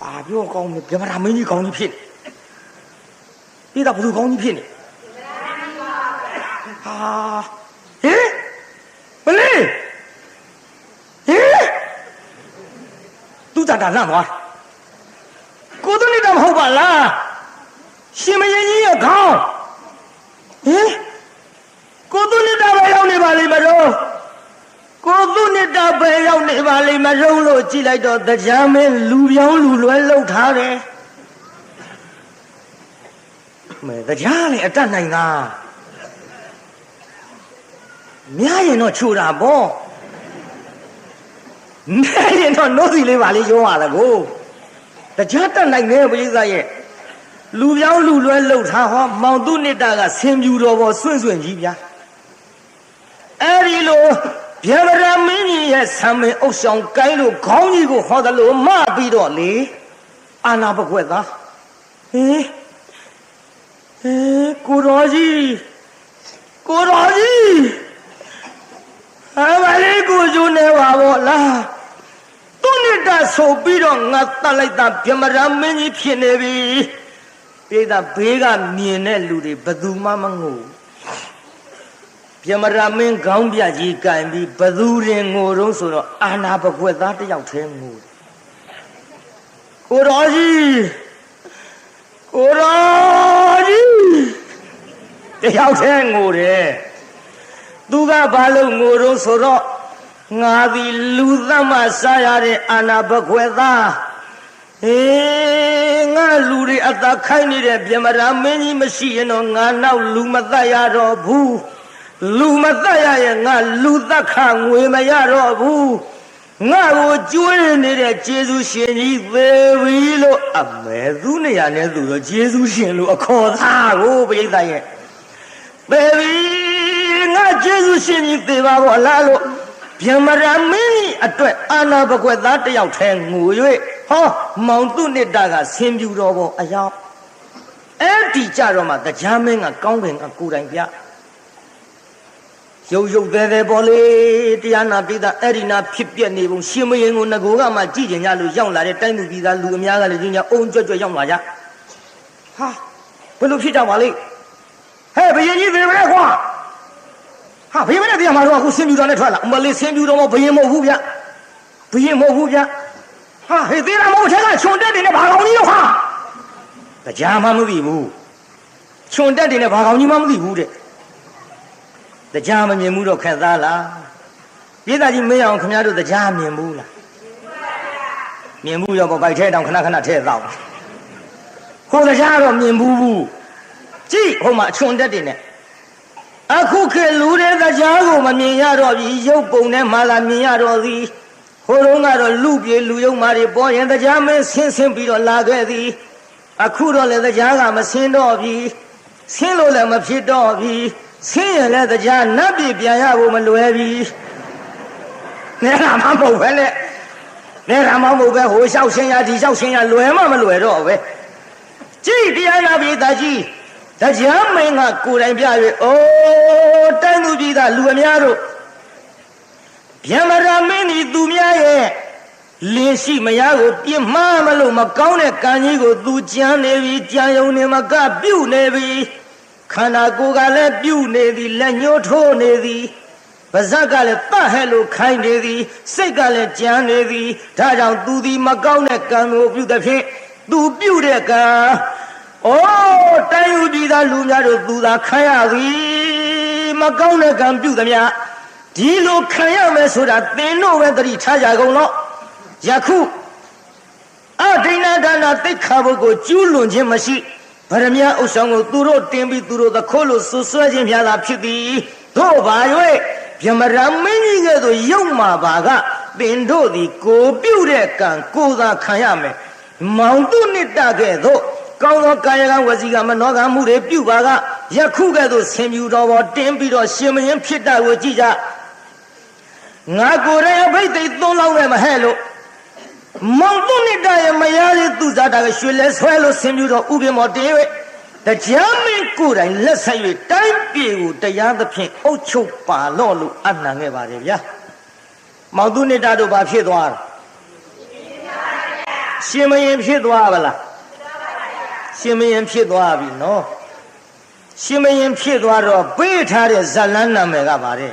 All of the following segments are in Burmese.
ဘာပြောကောင်းလဲဗြဟ္မဏမင်းကြီးကောင်းကြီးဖြစ်နေဒါဘယ်သူကောင်းကြီးဖြစ်နေဟာဟင်မလေးဟင်သူတန်တာလန့်သွားကိုသူနေတာမဟုတ်ပါလားရှင်မရင်ကြီးရဲ့ခေါင်းဟင်ကိုသူနေတာပဲရောက်နေပါလိမ့်မတော့ ကိုသူနှစ်တာပဲရောက်နေပါလိမ့်မရုံးလို့ကြည့်လိုက်တော့တရားမင်းလူပြောင်းလူလွဲလှုပ်ထားတယ်မဲတရားလေအတတ်နိုင်တာမြားရင်တော့ချိုတာပေါ့မြားရင်တော့နှုတ်စီလေးပါလေးရောရတာကိုတရားတတ်နိုင်နေပရိသတ်ရဲ့လူပြောင်းလူလွဲလှုပ်ထားဟောမောင်သူနှစ်တာကဆင်ပြူတော်ပေါ်ဆွင့်ဆွင့်ကြီးဗျာအဲ့ဒီလို ဗျဗရမင်းကြီးရဲ့ဆံမင်အုပ်ဆောင်ကိုင်းလို့ခေါင်းကြီးကိုဟောတယ်လို့မပြီးတော့လေအာနာဘကွက်သားဟေးဟေးကိုတော်ကြီးကိုတော်ကြီးအမလေးကိုကျိုးနေပါဘောလားသူနဲ့တဆိုပြီးတော့ငါတတ်လိုက်တာဗျမရမင်းကြီးဖြစ်နေပြီပြေးတာဘေးကမြင်တဲ့လူတွေဘယ်သူမှမငို ဘူးပြမရမင်းခေါင်းပြကြီးကင်ပြီးဘသူရင်ငိုတော့ဆိုတော့အာနာပကွက်သားတစ်ယောက်ထဲငိုတယ်ကိုတော်ကြီးကိုတော်ကြီးတစ်ယောက်ထဲငိုတယ်သူကဘာလို့ငိုတော့ဆိုတော့ငါသည်လူသမစားရတဲ့အာနာပကွက်သားအေးငါလူတွေအသာခိုင်းနေတဲ့ပြမရမင်းကြီးမရှိရင်တော့ငါနောက်လူမတတ်ရတော့ဘူး လူမသက်ရရဲ့ငါလူသက်ခငွေမရတော့ဘူးငါကိုကျွေးနေတဲ့ကျေးဇူးရှင်ကြီးသေပြီလို့အမဲသူနေရာနဲ့သူတော့ကျေးဇူးရှင်လို့အခေါ်သားကိုပြိဿရဲ့သေပြီငါကျေးဇူးရှင်ကြီးသေပါဘောလားလို့ဗျမရာမင်းကြီးအတွက်အာနာဘကွက်သားတယောက်ထဲငို၍ဟောမောင်သူနှစ်တာကဆင်းပြူတော်ဘောအယောင်အဲ့ဒီကြတော့မှတရားမင်းကကောင်းကင်ကကိုယ်တိုင်ပြ ရုပ်ရုပ်သေးသေးပေါ်လေတရားနာပိသအဲ့ဒီနာဖြစ်ပြက်နေပုံရှင်မရင်ကိုငကိုကမှကြည့်ကြင်ကြလို့ရောက်လာတဲ့တိုင်းသူပြည်သားလူအများကလည်းဒီညအုံကြွကြွရောက်လာကြဟာဘယ်လိုဖြစ်ကြပါလိမ့်ဟဲ့ဘယင်ကြီးသေပဲကွာဟာဘယင်မနဲ့တရားမှာတော့အခုဆင်းပြူတော်နဲ့ထွက်လာအမလေးဆင်းပြူတော်မဘယင်မဟုတ်ဘူးဗျဘယင်မဟုတ်ဘူးဗျဟာဟေးသေးတာမဟုတ်ချက်ကခြုံတက်တယ်နဲ့ဘာကောင်ကြီးတော့ဟာတရားမှမသိဘူးခြုံတက်တယ်နဲ့ဘာကောင်ကြီးမှမသိဘူးတဲ့ တရားမမြင်ဘူးတော့ခက်သားလားပြည်သားကြီးမင်းအောင်ခင်ဗျားတို့တရားမြင်ဘူးလားမြင်ဘူးရောပေါ့ဗိုက်ထဲတောင်ခဏခဏထဲတော့ဟိုတရားတော့မြင်ဘူးဘူးကြည့်ဟိုမှာအချွန်တက်တယ်နဲ့အခုခေတ်လူတဲ့တရားကိုမမြင်ရတော့ပြီရုပ်ပုံနဲ့မှလာမြင်ရတော့သည်ဟိုတုန်းကတော့လူပြေလူယုံမာတွေပေါ်ရင်တရားမင်းဆင်းဆင်းပြီးတော့လာခဲ့သည်အခုတော့လည်းတရားကမဆင်းတော့ပြီဆင်းလို့လည်းမဖြစ်တော့ပြီ ဆင်းရင်လည်းတရားနတ်ပြည်ပြန်ရဖို့မလွယ်ပြီနဲတာမှမဟုတ်ပဲလေနဲတာမှမဟုတ်ပဲဟိုလျှောက်ရှင်းရဒီလျှောက်ရှင်းရလွယ်မှမလွယ်တော့ပဲကြည့်တရားနာပြည်သားကြီးတရားမင်းကကိုယ်တိုင်ပြ၍အိုးတိုင်းသူပြည်သားလူအများတို့ဗျမရာမင်းဒီသူများရဲ့လင်းရှိမယားကိုပြစ်မှားမလို့မကောင်းတဲ့ကံကြီးကိုသူကြမ်းနေပြီကြံယုံနေမကပြုတ်နေပြီ ခန္ဓာကိုယ်ကလည်းပြုတ်နေသည်လက်ညှိုးထိုးနေသည်ပါဇက်ကလည်းတတ်ဟဲ့လို့ခိုင်းနေသည်စိတ်ကလည်းကြမ်းနေသည်ဒါကြောင့်သူသည်မကောင်းတဲ့ကံကိုပြုသဖြင့်သူပြုတ်တဲ့ကံအိုးတိုင်းယူပြည်သားလူများတို့သူသာခံရသည်မကောင်းတဲ့ကံပြုသမျှဒီလိုခံရမယ်ဆိုတာသင်တို့ပဲသတိထားကြကုန်တော့ယခုအဒိဏဒါနာတိတ်ခါဘုတ်ကိုကျူးလွန်ခြင်းမရှိ ဗရမ ्या ဥဆောင်ကိုသူတို့တင်ပြီးသူတို့သခိုးလို့ဆွဆွဲခြင်းများသာဖြစ်သည်တို့ဘာ၍ဗျမရမင်းကြီးကဲ့သို့ရုပ်မာပါကသင်တို့သည်ကိုပြုတ်တဲ့ကံကိုသာခံရမယ်မောင်တုနှစ်တကဲ့သို့ကောင်းသောကာယကံဝစီကမနောကမှုတွေပြုပါကယခုကဲ့သို့ဆင်ပြူတော်ပေါ်တင်းပြီးတော့ရှင်မင်းဖြစ်တာကိုကြည့်ကြငါကိုယ်ရဲ့အဘိဓိသုံးလောက်နဲ့မဟဲ့လို့ မောင်တုနှစ်တရဲ့မယားလေးသူစားတာကရွှေလဲဆွဲလို့ဆင်းပြတော့ဥပင်မော်တင်း၍တရားမင်းကိုယ်တိုင်လက်ဆက်၍တိုင်းပြည်ကိုတရားသဖြင့်အုပ်ချုပ်ပါလော့လို့အနှံခဲ့ပါတယ်ဗျာမောင်တုနှစ်တတို့ဘာဖြစ်သွားတာဟရှင်မရင်ဖြစ်သွားပါလားရှင်မရင်ဖြစ်သွားပြီနော်ရှင်မရင်ဖြစ်သွားတော့ပေးထားတဲ့ဇလန်းနာမည်ကပါတဲ့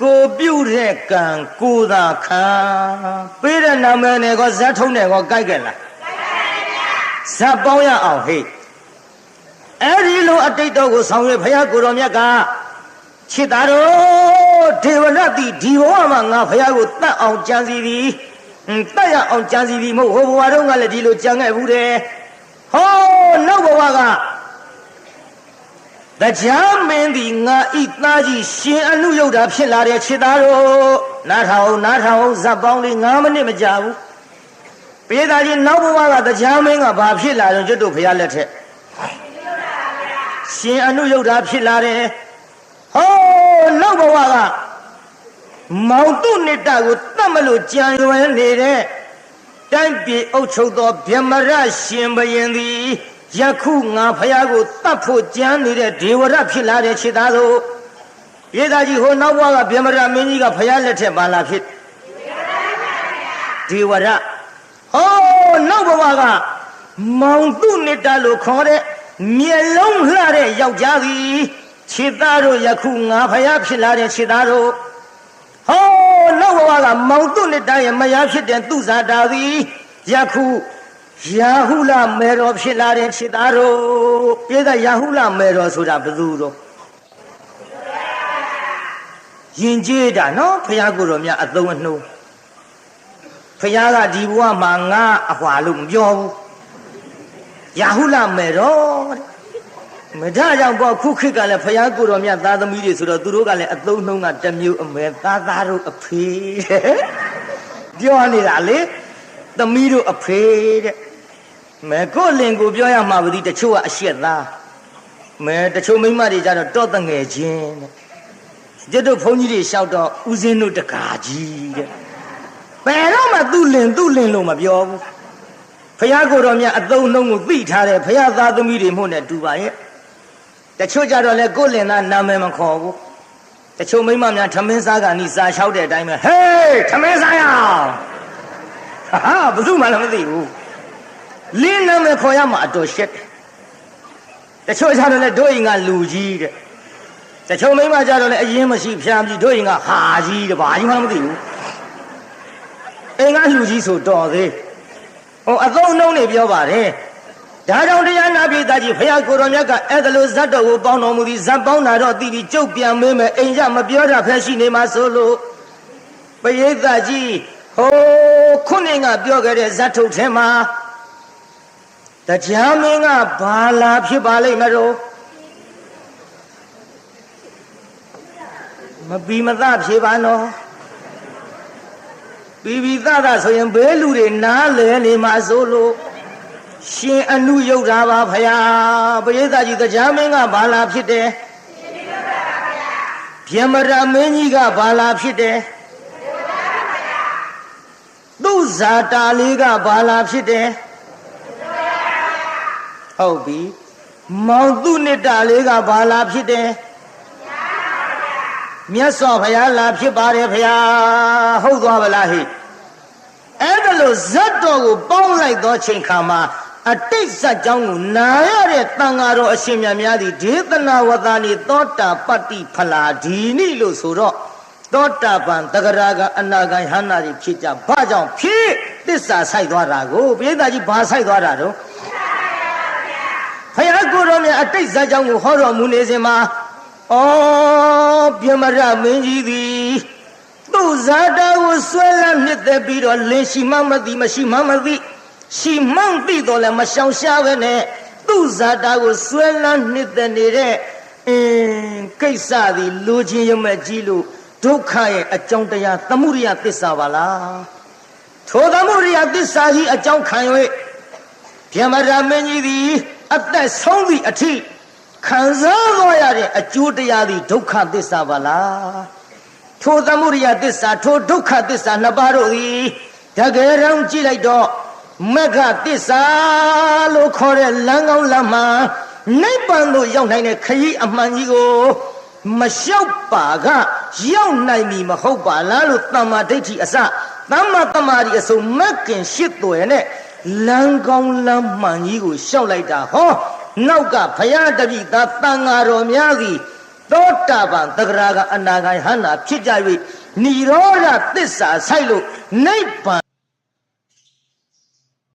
ကိုပြုတ်တဲ့ကံကိုသာခံပေးတဲ့နာမည်နဲ့ကောဇက်ထုံးနဲ့ကောကြိုက်ကြလားဇက်ပေါင်းရအောင်ဟိတ်အဲ့ဒီလိုအတိတ်တော်ကိုဆောင်ရွက်ဘုရားကိုတော်မြတ်ကခြေသားတော်ဒေဝရတိဒီဘဝမှာငါဘုရားကိုတတ်အောင်ကြံစီသည်ဟွန်းတတ်ရအောင်ကြံစီသည်မဟုတ်ဟိုဘဝတုန်းကလည်းဒီလိုကြံခဲ့ဘူးတယ်ဟောနောက်ဘဝက တရားမင်းသည်ငါဤသားကြီးရှင်အနုယုတ်တာဖြစ်လာတဲ့ခြေသားတော်နားထောင်နားထောင်ဇက်ပေါင်းလေး9မိနစ်မကြာဘူးပြေးသားကြီးနောက်ဘဝကတရားမင်းကဘာဖြစ်လာတော့ကျွတ်တို့ဘုရားလက်ထက်ရှင်အနုယုတ်တာဖြစ်လာတယ်ဟောနောက်ဘဝကမောင်တုနိတ္တကိုတတ်မလို့ကြံရွယ်နေတဲ့တိုင်းပြည်အုပ်ချုပ်သောဗြဟ္မရရှင်ဘရင်သည် ယခုငါဖះကိုတတ်ဖို့ကြံနေတဲ့ဒေဝရဖြစ်လာတဲ့ခြေသားသို့ပြေးသားကြီးဟိုနောက်ဘဝကဗြဟ္မရမင်းကြီးကဖះလက်ထက်ပါလာဖြစ်ဒေဝရဟောနောက်ဘဝကမောင်တုနိတ္တလို့ခေါ်တဲ့မျက်လုံးလှတဲ့ယောက်ျားသည်ခြေသားတို့ယခုငါဖះဖြစ်လာတဲ့ခြေသားတို့ဟောနောက်ဘဝကမောင်တုနိတ္တရဲ့မယားဖြစ်တဲ့သူဇာတာသည်ယခု ယာဟုလမေတော်ဖြစ်လာတဲ့ခြေသားတို့ပြေကယာဟုလမေတော်ဆိုတာဘယ်သူတော့ယင်ကျေးတာနော်ဖះကိုယ်တော်မြတ်အသုံးအနှုံးဖះကဒီဘဝမှာငါအဟွာလို့မပြောဘူးယာဟုလမေတော်တဲ့မထကြောင့်ပေါ့ခုခေတ်ကလည်းဖះကိုယ်တော်မြတ်သားသမီးတွေဆိုတော့သူတို့ကလည်းအသုံးနှုံးကတစ်မျိုးအမဲသားသားတို့အဖေတဲ့ပြောနေတာလေသမီးတို့အဖေတဲ့ မဲကိုလင်ကိုပြောရမှာပါဒီတချို့ကအရှက်သားမဲတချို့မိန်းမတွေကြတော့တော့တငယ်ချင်းတဲ့ကျွတ်တို့ဘုန်းကြီးတွေလျှောက်တော့ဦးစင်းတို့တကာကြီးတဲ့ဘယ်တော့မှသူ့လင်သူ့လင်လို့မပြောဘူးဖះကိုယ်တော်မြတ်အသုံးနှုံးကိုသိထားတယ်ဖះသားသမီးတွေမှုနဲ့တူပါရဲ့တချို့ကြတော့လေကိုယ်လင်သားနာမည်မခေါ်ဘူးတချို့မိန်းမများထမင်းစားကနီစာလျှောက်တဲ့အတိုင်းပဲဟေးထမင်းစားရအောင်ဟာဘယ်သူမှလည်းမသိဘူး လင်းနာမည်ခေါ်ရမှာအတော်ရှက်တယ်တချို့ကြတော့လေတို့အိမ်ကလူကြီးတဲ့တချို့မိန်းမကြတော့လေအရင်မရှိဖျားပြီးတို့အိမ်ကဟာကြီးတဲ့ဘာကြီးမှမသိဘူးအိမ်ကလူကြီးဆိုတော်သေးဟိုအသုံးနှုံးနေပြောပါတယ်ဒါကြောင့်တရားနာပိသားကြီးဖရာကိုရောမြတ်ကအဲ့ဒါလိုဇတ်တော်ကိုပေါင်းတော်မူသည်ဇတ်ပေါင်းတာတော့တီးပြီးကြုတ်ပြန်မေးမယ်အိမ်ရမပြောတာဖက်ရှိနေမှာဆိုလို့ပရိသတ်ကြီးဟိုခုနှစ်ကပြောခဲ့တဲ့ဇတ်ထုတ်ထဲမှာ တရားမင်းကဘာလာဖြစ်ပါလိမ့်မလို့မပီမသဖြေပါနော်ပီပီသသဆိုရင်ဘေးလူတွေနားလဲနေမှာဆိုလို့ရှင်အနုယုတ်တာပါဖယားပရိသတ်ကြီးတရားမင်းကဘာလာဖြစ်တယ်ဗျမရမင်းကြီးကဘာလာဖြစ်တယ်သူဇာတာလေးကဘာလာဖြစ်တယ် ဟုတ်ပြီမောင်သူနိတ္တလေးကဘာလာဖြစ်တယ်မြတ်စွာဘုရားလာဖြစ်ပါတယ်ဘုရားဟုတ်သွားပါလားဟိအဲ့ဒါလို့ဇတ်တော်ကိုပေါင်းလိုက်သောချိန်ခါမှာအတိတ်ဇတ်ကြောင်းကိုနာရတဲ့တန်ဃာတော်အရှင်မြတ်များသည်ဒေသနာဝသနိသောတာပတ္တိဖလာဒီနိလို့ဆိုတော့သောတာပန်တဂရကအနာဂံဟန္နာတွေဖြစ်ကြဘာကြောင့်ဖြစ်တစ္ဆာဆိုင်သွားတာကိုပိဋကကြီးဘာဆိုင်သွားတာတော့ ဖယားကိုယ်တော်မြတ်အတိတ်ဇာကြောင့်ကိုဟောတော်မူနေစဉ်မှာဩပြမရမင်းကြီးသည်သူ့ဇာတာကိုဆွဲလန်းနှစ်သက်ပြီးတော့လင်းရှိမှမသိမရှိမှမသိရှိမှန်းသိတော့လည်းမရှောင်ရှားပဲနဲ့သူ့ဇာတာကိုဆွဲလန်းနှစ်သက်နေတဲ့အင်းကိစ္စသည်လူချင်းရမဲ့ကြီးလို့ဒုက္ခရဲ့အကြောင်းတရားသမှုရိယသစ္စာပါလားထိုသမှုရိယသစ္စာကြီးအကြောင်းခံ၍ဗျမရမင်းကြီးသည် အသက်ဆုံးသည့်အထိခံစားသွားရတဲ့အကျိုးတရားသည်ဒုက္ခသစ္စာပါလားထိုသမှုရိယသစ္စာထိုဒုက္ခသစ္စာနှစ်ပါးတို့သည်တကယ်တော့ကြည့်လိုက်တော့မက္ခသစ္စာလို့ခေါ်တဲ့လမ်းကောင်းလမ်းမှန်နိဗ္ဗာန်သို့ရောက်နိုင်တဲ့ခရီးအမှန်ကြီးကိုမလျှောက်ပါကရောက်နိုင်ပြီမဟုတ်ပါလားလို့တမ္မာဒိဋ္ဌိအစသမ္မာတမာရီအစုံမက်ကင်ရှစ်သွယ်နဲ့ လမ်းကောင်းလမ်းမှန်ကြီးကိုရှောက်လိုက်တာဟောနောက်ကဘုရားတပိသာတန်ဃာတော်များစီသောတာပန်တဂရာကအနာဂံဟန္တာဖြစ်ကြ၍និရောဓသစ္စာဆိုင်လို့နိဗ္ဗာန်